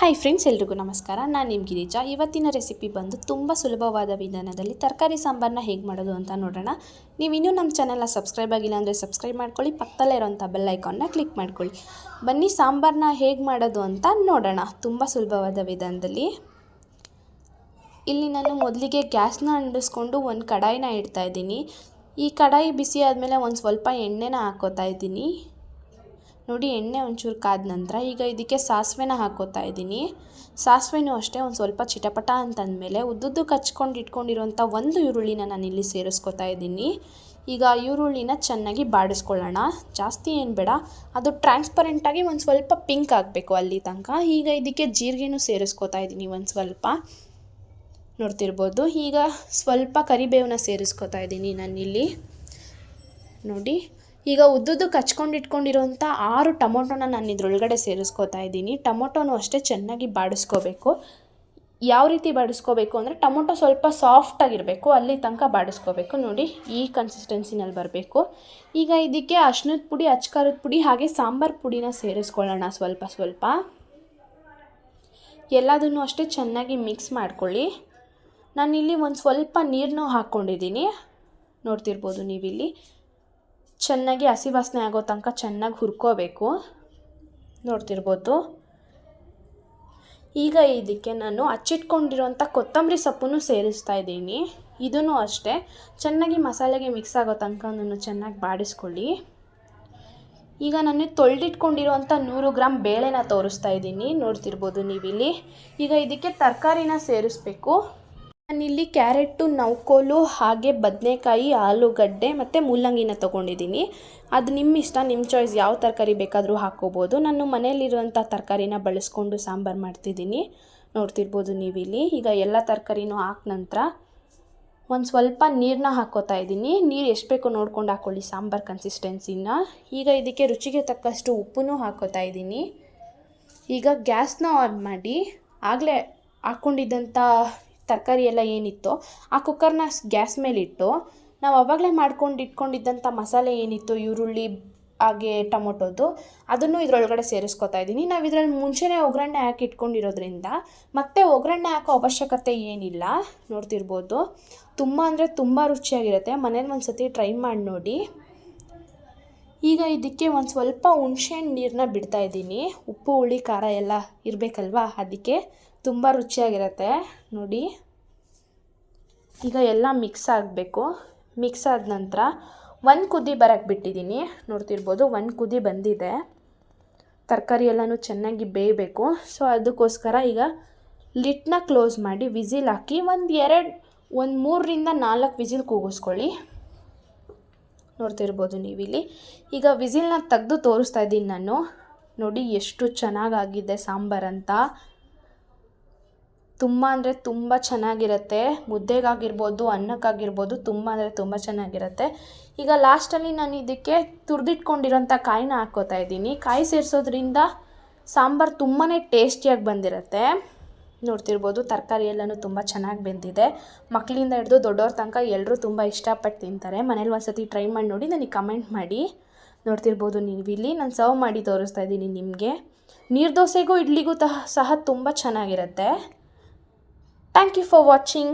Hi friends ಎಲ್ರಿಗೂ ನಮಸ್ಕಾರ. ನಾನು ನಿಮ್ಮ ಗಿರಿಜಾ. ಇವತ್ತಿನ ರೆಸಿಪಿ ಬಂದು ತುಂಬ ಸುಲಭವಾದ ವಿಧಾನದಲ್ಲಿ ತರಕಾರಿ ಸಾಂಬಾರನ್ನ ಹೇಗೆ ಮಾಡೋದು ಅಂತ ನೋಡೋಣ. ನೀವು ಇನ್ನೂ ನಮ್ಮ ಚಾನಲ್ನ ಸಬ್ಸ್ಕ್ರೈಬ್ ಆಗಿಲ್ಲ ಅಂದರೆ ಸಬ್ಸ್ಕ್ರೈಬ್ ಮಾಡ್ಕೊಳ್ಳಿ, ಪಕ್ಕದಲ್ಲೇ ಇರೋಂಥ ಬೆಲ್ ಐಕಾನ್ನ ಕ್ಲಿಕ್ ಮಾಡ್ಕೊಳ್ಳಿ. ಬನ್ನಿ ಸಾಂಬಾರನ್ನ ಹೇಗೆ ಮಾಡೋದು ಅಂತ ನೋಡೋಣ. ತುಂಬ ಸುಲಭವಾದ ವಿಧಾನದಲ್ಲಿ. ಇಲ್ಲಿ ನಾನು ಮೊದಲಿಗೆ ಗ್ಯಾಸ್ನ ಅಂಡಿಸ್ಕೊಂಡು ಒಂದು ಕಡಾಯಿನ ಇಡ್ತಾ ಇದ್ದೀನಿ. ಈ ಕಡಾಯಿ ಬಿಸಿ ಆದಮೇಲೆ ಒಂದು ಸ್ವಲ್ಪ ಎಣ್ಣೆನ ಹಾಕೋತಾ ಇದ್ದೀನಿ. ನೋಡಿ, ಎಣ್ಣೆ ಒಂಚೂರು ಕಾದ ನಂತರ ಈಗ ಇದಕ್ಕೆ ಸಾಸಿವೆನ ಹಾಕೋತಾ ಇದ್ದೀನಿ. ಸಾಸಿವೆನೂ ಅಷ್ಟೇ ಒಂದು ಸ್ವಲ್ಪ ಚಿಟಪಟ ಅಂತಂದಮೇಲೆ ಉದ್ದುದ್ದು ಕಚ್ಕೊಂಡು ಇಟ್ಕೊಂಡಿರುವಂಥ ಒಂದು ಈರುಳ್ಳಿನ ನಾನು ಇಲ್ಲಿ ಸೇರಿಸ್ಕೊತಾ ಇದ್ದೀನಿ. ಈಗ ಈರುಳ್ಳಿನ ಚೆನ್ನಾಗಿ ಬಾಡಿಸ್ಕೊಳ್ಳೋಣ. ಜಾಸ್ತಿ ಏನು ಬೇಡ, ಅದು ಟ್ರಾನ್ಸ್ಪರೆಂಟಾಗಿ ಒಂದು ಸ್ವಲ್ಪ ಪಿಂಕ್ ಆಗಬೇಕು ಅಲ್ಲಿ ತನಕ. ಈಗ ಇದಕ್ಕೆ ಜೀರಿಗೆನೂ ಸೇರಿಸ್ಕೊತಾ ಇದ್ದೀನಿ ಒಂದು ಸ್ವಲ್ಪ. ನೋಡ್ತಿರ್ಬೋದು, ಈಗ ಸ್ವಲ್ಪ ಕರಿಬೇವನ್ನ ಸೇರಿಸ್ಕೊತಾ ಇದ್ದೀನಿ ನಾನಿಲ್ಲಿ ನೋಡಿ ಈಗ ಉದ್ದುದ್ದು ಕಚ್ಕೊಂಡು ಇಟ್ಕೊಂಡಿರೋಂಥ ಆರು ಟೊಮೊಟೊನ ನಾನು ಇದ್ರೊಳಗಡೆ ಸೇರಿಸ್ಕೋತಾ ಇದ್ದೀನಿ. ಟೊಮೊಟೊನೂ ಅಷ್ಟೇ ಚೆನ್ನಾಗಿ ಬಾಡಿಸ್ಕೋಬೇಕು. ಯಾವ ರೀತಿ ಬಾಡಿಸ್ಕೋಬೇಕು ಅಂದರೆ ಟೊಮೊಟೊ ಸ್ವಲ್ಪ ಸಾಫ್ಟಾಗಿರಬೇಕು ಅಲ್ಲಿ ತನಕ ಬಾಡಿಸ್ಕೋಬೇಕು. ನೋಡಿ, ಈ ಕನ್ಸಿಸ್ಟೆನ್ಸಿನಲ್ಲಿ ಬರಬೇಕು. ಈಗ ಇದಕ್ಕೆ ಅಶ್ನದ ಪುಡಿ, ಅಚ್ಕಾರದ ಪುಡಿ, ಹಾಗೆ ಸಾಂಬಾರು ಪುಡಿನ ಸೇರಿಸ್ಕೊಳ್ಳೋಣ ಸ್ವಲ್ಪ ಸ್ವಲ್ಪ. ಎಲ್ಲದನ್ನು ಅಷ್ಟೇ ಚೆನ್ನಾಗಿ ಮಿಕ್ಸ್ ಮಾಡ್ಕೊಳ್ಳಿ. ನಾನಿಲ್ಲಿ ಒಂದು ಸ್ವಲ್ಪ ನೀರನ್ನು ಹಾಕ್ಕೊಂಡಿದ್ದೀನಿ. ನೋಡ್ತಿರ್ಬೋದು ನೀವಿಲ್ಲಿ. ಚೆನ್ನಾಗಿ ಹಸಿ ವಾಸನೆ ಆಗೋ ತನಕ ಚೆನ್ನಾಗಿ ಹುರ್ಕೋಬೇಕು. ನೋಡ್ತಿರ್ಬೋದು. ಈಗ ಇದಕ್ಕೆ ನಾನು ಹಚ್ಚಿಟ್ಕೊಂಡಿರೋಂಥ ಕೊತ್ತಂಬರಿ ಸೊಪ್ಪನ್ನು ಸೇರಿಸ್ತಾ ಇದ್ದೀನಿ. ಇದೂ ಅಷ್ಟೇ. ಚೆನ್ನಾಗಿ ಮಸಾಲೆಗೆ ಮಿಕ್ಸ್ ಆಗೋ ತನಕ ನಾನು ಚೆನ್ನಾಗಿ ಬಾಡಿಸ್ಕೊಳ್ಳಿ. ಈಗ ನಾನು ತೊಳೆದಿಟ್ಕೊಂಡಿರೋಂಥ ನೂರು ಗ್ರಾಮ್ ಬೇಳೆನ ತೋರಿಸ್ತಾ ಇದ್ದೀನಿ. ನೋಡ್ತಿರ್ಬೋದು ನೀವಿಲ್ಲಿ. ಈಗ ಇದಕ್ಕೆ ತರಕಾರಿನ ಸೇರಿಸ್ಬೇಕು. ನಾನಿಲ್ಲಿ ಕ್ಯಾರೆಟು ನೌಕೋಲು, ಹಾಗೆ ಬದನೆಕಾಯಿ, ಆಲೂಗಡ್ಡೆ ಮತ್ತು ಮೂಲಂಗಿನ ತೊಗೊಂಡಿದ್ದೀನಿ. ಅದು ನಿಮ್ಮ ಇಷ್ಟ, ನಿಮ್ಮ ಚಾಯ್ಸ್ ಯಾವ ತರಕಾರಿ ಬೇಕಾದರೂ ಹಾಕ್ಕೋಬೋದು. ನಾನು ಮನೆಯಲ್ಲಿರುವಂಥ ತರಕಾರಿನ ಬಳಸ್ಕೊಂಡು ಸಾಂಬಾರು ಮಾಡ್ತಿದ್ದೀನಿ. ನೋಡ್ತಿರ್ಬೋದು ನೀವಿಲ್ಲಿ. ಈಗ ಎಲ್ಲ ತರಕಾರಿನೂ ಹಾಕಿ ನಂತರ ಒಂದು ಸ್ವಲ್ಪ ನೀರನ್ನ ಹಾಕ್ಕೋತಾ ಇದ್ದೀನಿ. ನೀರು ಎಷ್ಟು ಬೇಕೋ ನೋಡ್ಕೊಂಡು ಹಾಕ್ಕೊಳ್ಳಿ ಸಾಂಬಾರು ಕನ್ಸಿಸ್ಟೆನ್ಸಿನ ಈಗ ಇದಕ್ಕೆ ರುಚಿಗೆ ತಕ್ಕಷ್ಟು ಉಪ್ಪನ್ನು ಹಾಕೋತಾ ಇದ್ದೀನಿ. ಈಗ ಗ್ಯಾಸ್ನ ಆನ್ ಮಾಡಿ ಆಗಲೇ ಹಾಕ್ಕೊಂಡಿದ್ದಂಥ ತರಕಾರಿ ಎಲ್ಲ ಏನಿತ್ತು ಆ ಕುಕ್ಕರ್ನ ಗ್ಯಾಸ್ ಮೇಲಿಟ್ಟು ನಾವು ಆವಾಗಲೇ ಮಾಡ್ಕೊಂಡು ಇಟ್ಕೊಂಡಿದ್ದಂಥ ಮಸಾಲೆ ಏನಿತ್ತು ಈರುಳ್ಳಿ, ಹಾಗೆ ಟೊಮೊಟೊದು, ಅದನ್ನು ಇದರೊಳಗಡೆ ಸೇರಿಸ್ಕೊತಾ ಇದ್ದೀನಿ. ನಾವು ಇದರಲ್ಲಿ ಮುಂಚೆನೇ ಒಗ್ಗರಣೆ ಹಾಕಿ ಇಟ್ಕೊಂಡಿರೋದ್ರಿಂದ ಮತ್ತೆ ಒಗ್ಗರಣೆ ಹಾಕೋ ಅವಶ್ಯಕತೆ ಏನಿಲ್ಲ. ನೋಡ್ತಿರ್ಬೋದು. ತುಂಬ ಅಂದರೆ ತುಂಬ ರುಚಿಯಾಗಿರುತ್ತೆ. ಮನೇಲಿ ಒಂದು ಸತಿ ಟ್ರೈ ಮಾಡಿ ನೋಡಿ. ಈಗ ಇದಕ್ಕೆ ಒಂದು ಸ್ವಲ್ಪ ಹುಣ್ಸೆಹಣ್ಣು ನೀರನ್ನ ಬಿಡ್ತಾ ಇದ್ದೀನಿ. ಉಪ್ಪು, ಹುಳಿ, ಖಾರ ಎಲ್ಲ ಇರಬೇಕಲ್ವಾ? ಅದಕ್ಕೆ ತುಂಬ ರುಚಿಯಾಗಿರುತ್ತೆ. ನೋಡಿ. ಈಗ ಎಲ್ಲ ಮಿಕ್ಸ್ ಆಗಬೇಕು. ಮಿಕ್ಸ್ ಆದ ನಂತರ ಒಂದು ಕುದಿ ಬರೋಕ್ಕೆ ಬಿಟ್ಟಿದ್ದೀನಿ. ನೋಡ್ತಿರ್ಬೋದು ಒಂದು ಕುದಿ ಬಂದಿದೆ. ತರಕಾರಿ ಎಲ್ಲನೂ ಚೆನ್ನಾಗಿ ಬೇಯಬೇಕು. ಸೊ, ಅದಕ್ಕೋಸ್ಕರ ಈಗ ಲಿಟ್ನ ಕ್ಲೋಸ್ ಮಾಡಿ ವಿಸಿಲ್ ಹಾಕಿ ಒಂದು ಎರಡು, ಒಂದು ಮೂರರಿಂದ ನಾಲ್ಕು ವಿಸಿಲ್ ಕೂಗಿಸ್ಕೊಳ್ಳಿ. ನೋಡ್ತಿರ್ಬೋದು ನೀವಿಲ್ಲಿ. ಈಗ ವಿಸಿಲ್ನ ತೆಗೆದು ತೋರಿಸ್ತಾ ಇದ್ದೀನಿ ನಾನು. ನೋಡಿ ಎಷ್ಟು ಚೆನ್ನಾಗಾಗಿದೆ ಸಾಂಬಾರಂತ ತುಂಬ ಅಂದರೆ ತುಂಬ ಚೆನ್ನಾಗಿರುತ್ತೆ. ಮುದ್ದೆಗಾಗಿರ್ಬೋದು, ಅನ್ನಕ್ಕಾಗಿರ್ಬೋದು ತುಂಬ ಅಂದರೆ ತುಂಬ ಚೆನ್ನಾಗಿರುತ್ತೆ. ಈಗ ಲಾಸ್ಟಲ್ಲಿ ನಾನು ಇದಕ್ಕೆ ತುರಿದಿಟ್ಕೊಂಡಿರೋಂಥ ಕಾಯಿನ ಹಾಕ್ಕೋತಾ ಇದ್ದೀನಿ. ಕಾಯಿ ಸೇರಿಸೋದ್ರಿಂದ ಸಾಂಬಾರು ತುಂಬಾ ಟೇಸ್ಟಿಯಾಗಿ ಬಂದಿರುತ್ತೆ. ನೋಡ್ತಿರ್ಬೋದು, ತರಕಾರಿ ಎಲ್ಲನೂ ತುಂಬ ಚೆನ್ನಾಗಿ ಬೆಂದಿದೆ. ಮಕ್ಕಳಿಂದ ಹಿಡಿದು ದೊಡ್ಡವ್ರ ತನಕ ಎಲ್ಲರೂ ತುಂಬ ಇಷ್ಟಪಟ್ಟು ತಿಂತಾರೆ. ಮನೇಲಿ ಒಂದು ಸತಿ ಟ್ರೈ ಮಾಡಿ ನೋಡಿ, ನನಗೆ ಕಮೆಂಟ್ ಮಾಡಿ. ನೋಡ್ತಿರ್ಬೋದು ನೀವಿಲ್ಲಿ ನಾನು ಸರ್ವ್ ಮಾಡಿ ತೋರಿಸ್ತಾ ಇದ್ದೀನಿ ನಿಮಗೆ. ನೀರು ದೋಸೆಗೂ ಇಡ್ಲಿಗೂ ಸಹ ತುಂಬ ಚೆನ್ನಾಗಿರುತ್ತೆ. Thank you for watching.